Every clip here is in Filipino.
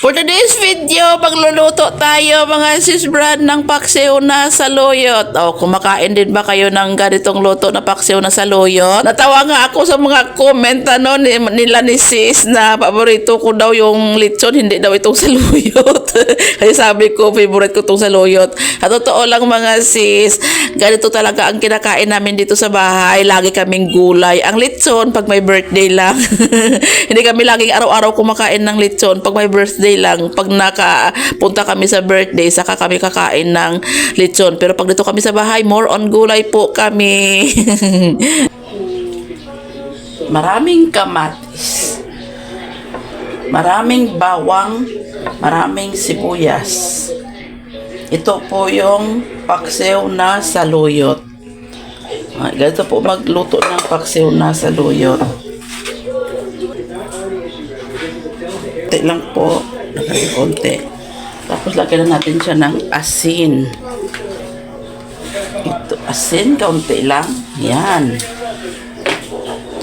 For today's video, magluluto tayo mga sis Brad ng paksiw na saluyot. O, kumakain din ba kayo ng ganitong luto na paksiw na saluyot? Natawa nga ako sa mga comment ano, ni, nila ni sis na paborito ko daw yung lechon, hindi daw itong saluyot. Kasi sabi ko, favorite ko itong saluyot. At totoo lang mga sis, ganito talaga ang kinakain namin dito sa bahay. Lagi kaming gulay. Ang lechon, pag may birthday lang. hindi kami laging araw-araw kumakain ng lechon. Pag may birthday lang, pag nakapunta kami sa birthday, saka kami kakain ng lechon. Pero pag dito kami sa bahay, more on gulay po kami. Maraming kamatis. Maraming bawang, maraming sibuyas. Ito po yung paksiw na saluyot. Ah, Ganito po magluto ng paksiw na saluyot. Konti lang po. Konti. Tapos lagyan na natin siya ng asin. Ito, asin, kaunti lang. Yan.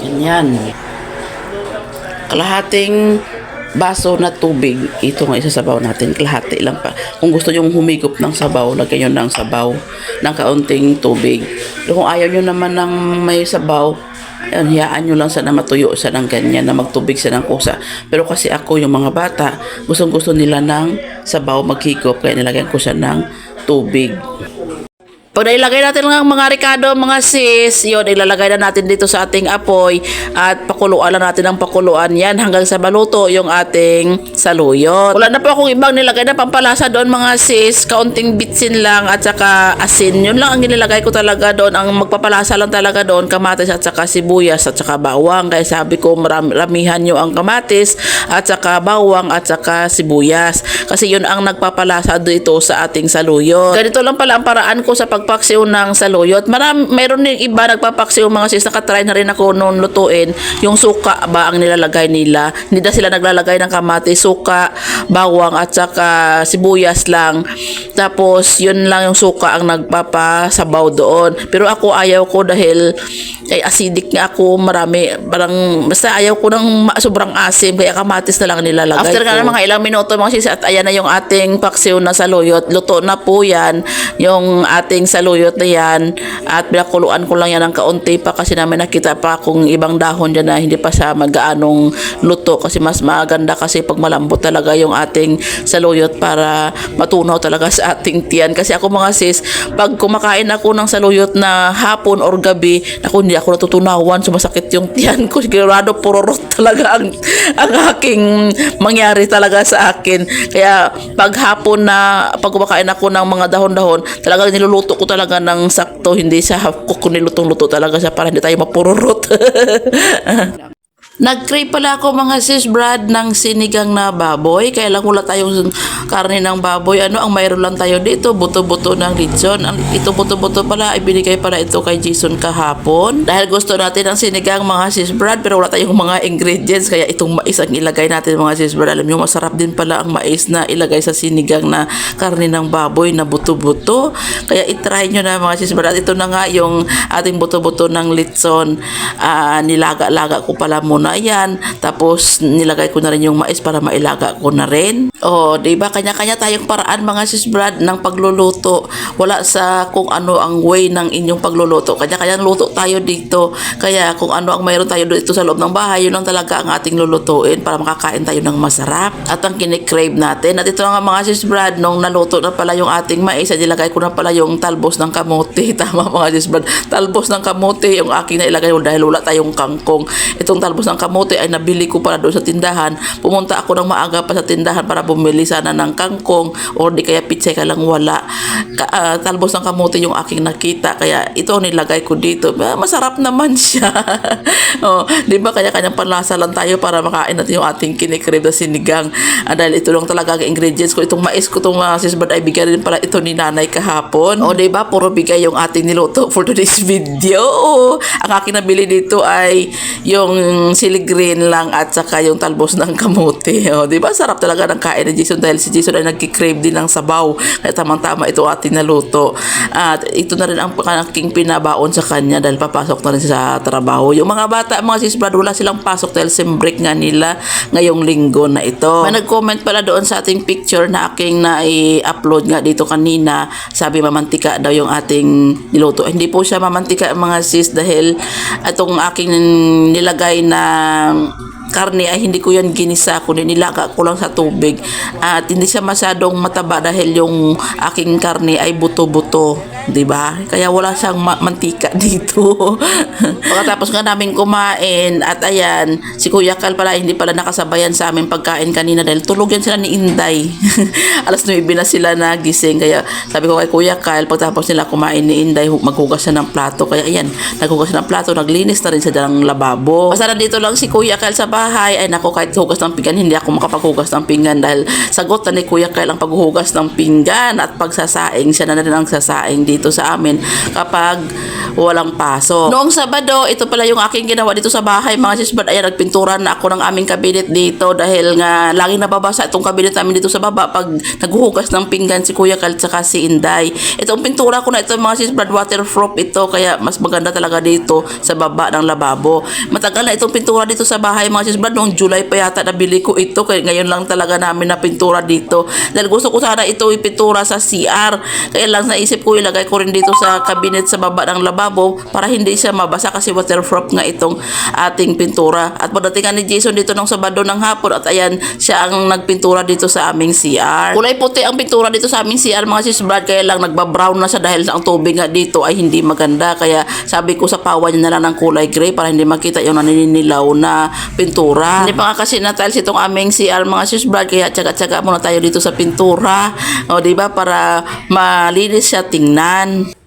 Ganyan. Kalahating baso na tubig. Ito nga isasabaw natin. Kalahati lang pa. Kung gusto nyo humigop ng sabaw, lagyan nyo ng sabaw ng kaunting tubig. Kung ayaw nyo naman ng may sabaw, hiyaan nyo lang sana matuyo siya ng ganyan na magtubig siya ng kusa. Pero kasi ako, yung mga bata, gustong gusto nila ng sabaw maghigop, kaya nilagyan ko siya ng tubig. Pag nailagay natin lang ang mga ricado, mga sis, yun, ilalagay na natin dito sa ating apoy at pakuluan lang natin ang pakuluan yan hanggang sa maluto yung ating saluyot. Wala na po akong ibang nilagay na pampalasa doon mga sis, kaunting bitsin lang at saka asin. Yun lang ang nilagay ko talaga doon. Ang magpapalasa lang talaga doon, kamatis at saka sibuyas at saka bawang. Kaya sabi ko maramihan nyo ang kamatis at saka bawang at saka sibuyas. Kasi yun ang nagpapalasa dito sa ating saluyot. Ganito lang pala ang paraan ko sa pagpaksiw ng saluyot. Maram, meron din iba nagpapaksiw mga sis. Nakatry na rin ako noon lutuin. Yung suka ba ang nilalagay nila. Hindi na sila naglalagay ng kamatis, suka, bawang at saka sibuyas lang. Tapos yun lang yung suka ang nagpapasabaw doon. Pero ako ayaw ko dahil ay acidic nga ako marami parang basta ayaw ko ng sobrang asim kaya kamatis na lang nilalagay after nga ng mga ilang minuto mga sis at ayan na yung ating paksiw na saluyot luto na po yan yung ating saluyot na yan. At pinakuluan ko lang yan ng kaunti pa kasi namin nakita pa kung ibang dahon dyan na hindi pa siya magaanong luto kasi mas maganda kasi pag malambot talaga yung ating saluyot para matunaw talaga sa ating tiyan. Kasi ako mga sis pag kumakain ako ng saluyot na hapon or gabi ako hindi ako natutunawan. Sumasakit yung tiyan ko. Sigurado pururot talaga ang, ang aking mangyari talaga sa akin. Kaya pag hapon na pag kumakain ako ng mga dahon-dahon talaga niluluto ko talaga ng sakto hindi siya half cook kung nilutong-luto talaga siya para hindi tayo mapururot Nag-crave pala ako mga sis Brad ng sinigang na baboy. Kaya lang wala tayong karne ng baboy. Ano ang mayroon lang tayo dito? Buto-buto ng lechon. Ang, ito buto-buto pala, ibinigay pala ito kay Jason kahapon. Dahil gusto natin ng sinigang mga sis Brad pero wala tayong mga ingredients. Kaya itong mais ang ilagay natin mga sis Brad. Alam nyo, masarap din pala ang mais na ilagay sa sinigang na karne ng baboy na buto-buto. Kaya itry nyo na mga sis Brad. Ito na nga yung ating buto-buto ng lechon. Ah, nilaga-laga ko pala muna yan. Tapos nilagay ko na rin yung mais para mailaga ko na rin. Oh, 'di ba? Kanya-kanya tayong paraan mga sis Brad ng pagluluto. Wala sa kung ano ang way ng inyong pagluluto. Kanya-kanyang luto tayo dito. Kaya kung ano ang mayroon tayo dito sa loob ng bahay, yun lang talaga ang ating lulutuin para makakain tayo ng masarap. At ang kinikrave natin. At ito nga mga sis Brad, nung naluto na pala yung ating mais, ay nilagay ko na pala yung talbos ng kamote. Tama mga sis Brad. Talbos ng kamote yung aking nailagay dahil wala tayong kangkong. Itong talbos ng kamote ay nabili ko para doon sa tindahan. Pumunta ako ng maaga pa sa tindahan para bumili sana ng kangkong or di kaya pitsay ka lang wala. Ka, ah, talbos ng kamote yung aking nakita. Kaya ito ang nilagay ko dito. Ah, Masarap naman siya. oh, di ba kanya kanyang panlasa lang tayo para makain natin yung ating kinikrib na sinigang. Ah, dahil ito lang talaga ang ingredients ko. Itong mais ko, itong uh, sis Brad ay bigyan din pala ito ni nanay kahapon. O, di ba? Puro bigay yung ating niluto for today's video. Ang aking nabili dito ay yung chili green lang at saka yung talbos ng kamote. O, di ba? Sarap talaga ng kain ni Jason dahil si Jason ay nagkikrave din ng sabaw. Kaya tamang-tama ito ating naluto. At ito na rin ang aking pinabaon sa kanya dahil papasok na rin sa trabaho. Yung mga bata, mga sis Brad, wala silang pasok dahil sim break nga nila ngayong linggo na ito. May nag-comment pala doon sa ating picture na aking na-upload nga dito kanina. Sabi mamantika daw yung ating niluto. Hindi po siya mamantika mga sis dahil itong aking nilagay na karne ay hindi ko yan ginisa kundi nilaga ko lang sa tubig. At hindi siya masyadong mataba dahil yung aking karne ay buto-buto di ba kaya wala siyang ma- mantika dito. Pagkatapos nga namin kumain at ayan si Kuya Kal pala hindi pala nakasabayan sa aming pagkain kanina dahil tulog yan sila ni Inday. Alas 9 na sila nagising kaya sabi ko kay Kuya Kal pagtapos nila kumain ni Inday hu- maghugas siya ng plato. Kaya ayan naghugas ng plato naglinis na rin siya ng lababo. Basta dito lang si Kuya Kal sa bahay. Ay nako kahit hugas ng pinggan hindi ako makapaghugas ng pinggan dahil sagot na ni Kuya Kal ang paghuhugas ng pinggan at pagsasaing. Siya na rin ang sasaing dito sa amin kapag walang pasok. Noong Sabado, ito pala yung aking ginawa dito sa bahay mga sisbad. Ayan, nagpintura na ako ng aming kabinet dito dahil nga lagi nababasa itong kabinet namin dito sa baba pag naghuhugas ng pinggan si Kuya Kal at si Inday. Itong pintura ko na ito mga sisbad, waterproof ito kaya mas maganda talaga dito sa baba ng lababo. Matagal na itong pintura dito sa bahay mga sisbad. Noong July pa yata nabili ko ito kaya ngayon lang talaga namin na pintura dito. Dahil gusto ko sana ito ipintura sa CR. Kaya lang naisip ko ilagay ko rin dito sa cabinet sa baba ng lababo para hindi siya mabasa kasi waterproof nga itong ating pintura. At pagdating ni Jason dito nung Sabado ng hapon at ayan siya ang nagpintura dito sa aming CR. Kulay puti ang pintura dito sa aming CR mga sis Brad kaya lang nagbabrown na siya dahil ang tubig nga dito ay hindi maganda. Kaya sabi ko sa pawa niya na lang ng kulay gray para hindi makita yung naninilaw na pintura. Hindi pa nga kasi na tiles itong aming CR mga sis Brad kaya tsaga-tsaga muna tayo dito sa pintura. O di ba para malinis siya tingnan. An.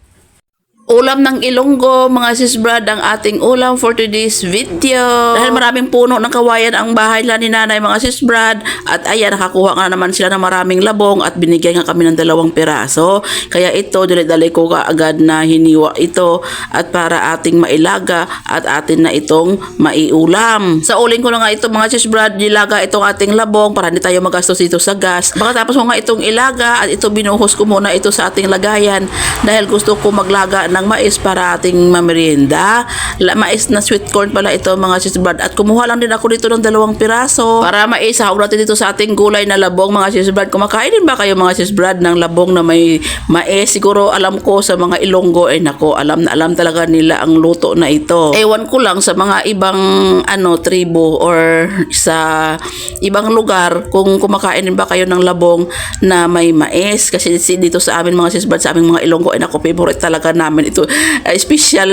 Ulam ng Ilonggo, mga sis Brad, ang ating ulam for today's video. Dahil maraming puno ng kawayan ang bahay nila ni nanay, mga sis Brad. At ayan, nakakuha nga naman sila ng maraming labong at binigyan nga kami ng dalawang piraso. Kaya ito, dali-dali ko agad na hiniwa ito at para ating mailaga at atin na itong maiulam. Sa uling ko na nga ito, mga sis Brad, nilaga itong ating labong para hindi tayo magastos dito sa gas. Pagkatapos ko nga itong ilaga at ito binuhos ko muna ito sa ating lagayan dahil gusto ko maglaga ng mais para ating mamerienda. La, mais na sweet corn pala ito mga sis Brad. At kumuha lang din ako dito ng dalawang piraso para mais. Hawag natin dito sa ating gulay na labong mga sis Brad. Kumakain din ba kayo mga sis Brad ng labong na may mais? Siguro alam ko sa mga ilonggo ay nako alam na alam talaga nila ang luto na ito. Ewan ko lang sa mga ibang ano tribo or sa ibang lugar kung kumakain din ba kayo ng labong na may mais kasi si- dito sa amin mga sis Brad sa aming mga ilonggo ay nako favorite talaga namin ito. Uh, special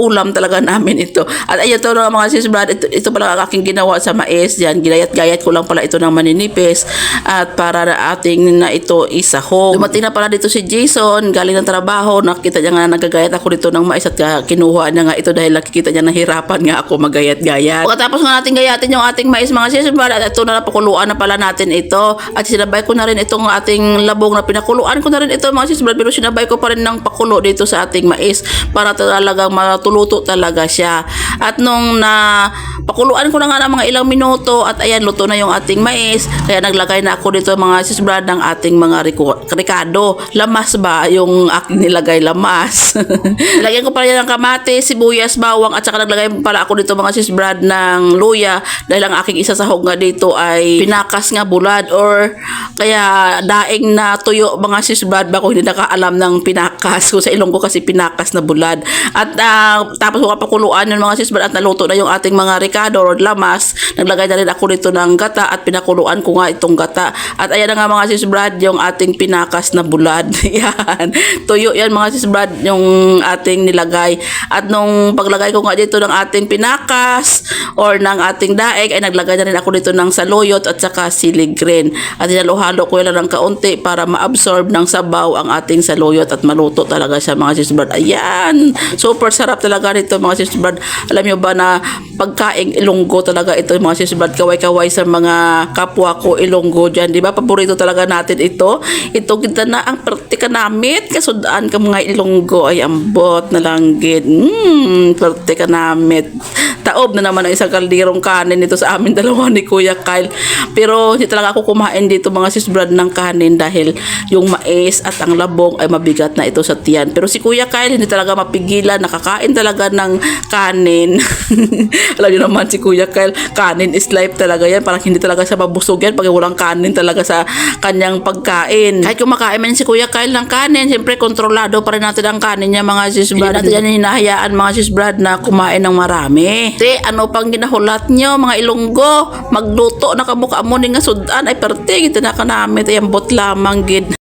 ulam talaga namin ito. At ayun to mga sis Brad, ito, ito pala ang aking ginawa sa mais diyan. Ginayat-gayat ko lang pala ito ng maninipis at para na ating na ito isahog. Dumating na pala dito si Jason, galing ng trabaho, nakita niya nga nagagayat ako dito ng mais at uh, kinuha niya nga ito dahil nakikita niya nahirapan nga ako magayat-gayat. Pagkatapos nga natin gayatin yung ating mais mga sis Brad, at ito na napakuluan na pala natin ito at sinabay ko na rin itong ating labong na pinakuluan ko na rin ito mga sis Brad pero sinabay ko pa rin ng pakulo dito sa ating mais para talagang matuluto talaga siya. At nung na pakuluan ko na nga ng mga ilang minuto at ayan luto na yung ating mais. Kaya naglagay na ako dito mga sis Brad ng ating mga ricado. Lamas ba yung aking nilagay lamas? Lagyan ko pala yan ng kamate, sibuyas, bawang at saka naglagay pala ako dito mga sis Brad ng luya. Dahil ang aking isa sa nga dito ay pinakas nga bulad or kaya daing na tuyo mga sis Brad. Ba kung hindi nakaalam ng pinakas ko sa ilong ko kasi pinakas na bulad. At ah, tapos ko kapakuluan yung mga sis Brad at naluto na yung ating mga ricado or lamas naglagay na rin ako dito ng gata at pinakuluan ko nga itong gata. At ayan na nga mga sis Brad yung ating pinakas na bulad. Yan. Tuyo yan mga sis Brad yung ating nilagay. At nung paglagay ko nga dito ng ating pinakas or ng ating daeg ay naglagay na rin ako dito ng saluyot at saka sili green at halo ko lang ng kaunti para ma-absorb ng sabaw ang ating saluyot at maluto talaga siya mga sis Brad. Ayan. Super sarap talaga nito mga sis Brad. Alam nyo ba na pagkaing ilonggo talaga ito mga sis Brad kaway-kaway sa mga kapwa ko ilonggo dyan di ba? Paborito talaga natin ito. Ito kita na ang praktika namit kasudaan ka mga ilonggo. Ay ambot na langgit. Mm, praktika namit Taob na naman ang isang kaldirong kanin nito sa amin dalawa ni Kuya Kyle. Pero hindi talaga ako kumain dito mga sis Brad ng kanin dahil yung mais at ang labong ay mabigat na ito sa tiyan. Pero si Kuya Kyle hindi talaga mapigilan, nakakain talaga ng kanin. Alam niyo naman si Kuya Kyle, kanin is life talaga yan. Parang hindi talaga siya mabusog yan pag walang kanin talaga sa kanyang pagkain. Kahit kumakain man si Kuya Kyle ng kanin, siyempre kontrolado pa rin natin ang kanin niya mga sis Brad. Hindi natin yan hinahayaan mga sis Brad na kumain ng marami. Te, ano pang ginahulat nyo mga ilonggo? Magluto na kamukha mo ni nga sudan ay perting ito na ka namin. Ito yung bot lamang gid.